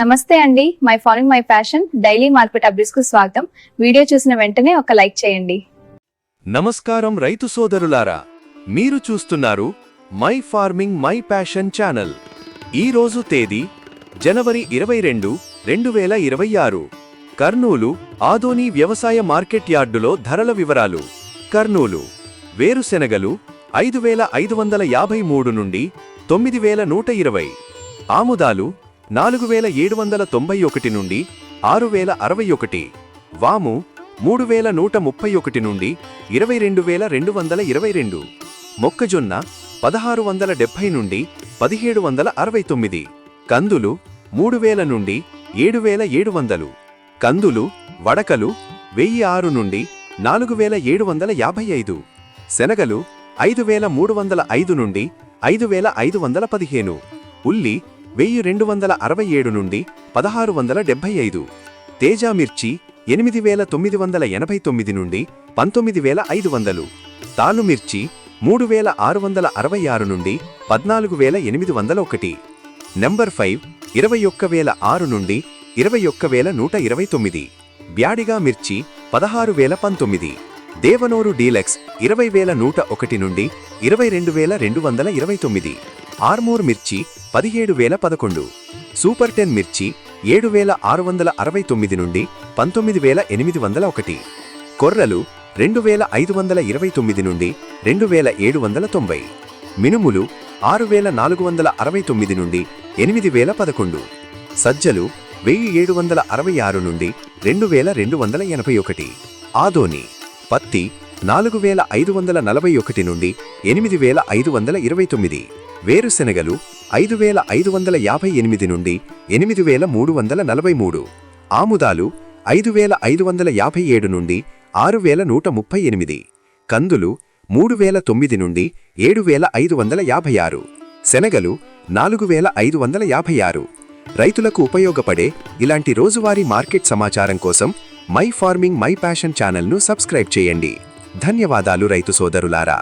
నమస్తే అండి. My following my passion daily market అప్డేట్స్కు స్వాగతం. వీడియో చూసిన వెంటనే ఒక లైక్ చేయండి. నమస్కారం రైతు సోదరులారా. మీరు చూస్తున్నారు my farming my passion channel. ఈ రోజు తేదీ జనవరి ఇరవై రెండు రెండు వేల ఇరవై ఆరు. కర్నూలు ఆదోని వ్యవసాయ మార్కెట్ యార్డులో ధరల వివరాలు. కర్నూలు వేరుశెనగలు ఐదు వేల ఐదు వందల యాభై మూడు నుండి తొమ్మిది వేల నూట ఇరవై. ఆముదాలు నాలుగు వేల ఏడు వందల తొంభై ఒకటి నుండి ఆరు వేల అరవై ఒకటి. వాము మూడు వేల నూట ముప్పై ఒకటి నుండి ఇరవై రెండు వేల రెండు వందల ఇరవై రెండు. మొక్కజొన్న పదహారు వందల డెబ్బై నుండి పదిహేడు వందల అరవై తొమ్మిది. కందులు మూడు వేల నుండి ఏడు వేల ఏడు వందలు. కందులు వడకలు వెయ్యి ఆరు నుండి నాలుగు వేల ఏడు వందల యాభై ఐదు. శనగలు ఐదు వేల మూడు వందల ఐదు నుండి ఐదు వేల ఐదు వందల పదిహేను. ఉల్లి వెయ్యి రెండు వందల అరవై ఏడు నుండి పదహారు వందల డెబ్బై ఐదు. తేజ మిర్చి ఎనిమిది వేల తొమ్మిది వందల ఎనభై తొమ్మిది నుండి పంతొమ్మిది వేల ఐదు వందలు. తాలుమిర్చి మూడు వేల ఆరు వందల అరవై ఆరు నుండి పద్నాలుగు వేల ఎనిమిది వందల ఒకటి. నెంబర్ ఫైవ్ ఇరవై ఒక్క వేల ఆరు నుండి ఇరవై ఒక్క వేల నూట ఇరవై తొమ్మిది. బ్యాడిగా మిర్చి పదహారు వేల పంతొమ్మిది. దేవనూరు డీలక్స్ ఇరవై వేల నూట ఒకటి నుండి ఇరవై రెండు వేల రెండు వందల ఇరవై తొమ్మిది. ఆర్మూర్ మిర్చి పదిహేడు వేల పదకొండు. సూపర్ టెన్ మిర్చి ఏడు వేల ఆరు వందల అరవై తొమ్మిది నుండి పంతొమ్మిది వేల ఎనిమిది వందల ఒకటి. కొర్రలు రెండు వేల ఐదు వందల ఇరవై తొమ్మిది నుండి రెండు వేల ఏడు వందల తొంభై. మినుములు ఆరు వేల నాలుగు వందల అరవై తొమ్మిది నుండి ఎనిమిది వేల పదకొండు. సజ్జలు వెయ్యి ఏడు వందల అరవై ఆరు నుండి రెండు వేల రెండు వందల ఎనభై ఒకటి. ఆదోని పత్తి నాలుగు వేల ఐదు వందల నలభై ఒకటి నుండి ఎనిమిది వేల ఐదు వందల ఇరవై తొమ్మిది. వేరుశెనగలు ఐదు వేల ఐదు వందల యాభై ఎనిమిది నుండి ఎనిమిది వేల మూడు వందల నలభై మూడు. ఆముదాలు ఐదు వేల ఐదు వందల యాభై ఏడు నుండి ఆరు వేల నూట ముప్పై ఎనిమిది. కందులు మూడు వేల తొమ్మిది నుండి ఏడు వేల ఐదు వందల యాభై ఆరు. శనగలు నాలుగు వేల ఐదు వందల యాభై ఆరు. రైతులకు ఉపయోగపడే ఇలాంటి రోజువారీ మార్కెట్ సమాచారం కోసం మై ఫార్మింగ్ మై ప్యాషన్ ఛానల్ను సబ్స్క్రైబ్ చేయండి. ధన్యవాదాలు రైతు సోదరులారా.